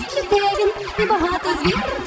місті, де і багато звір.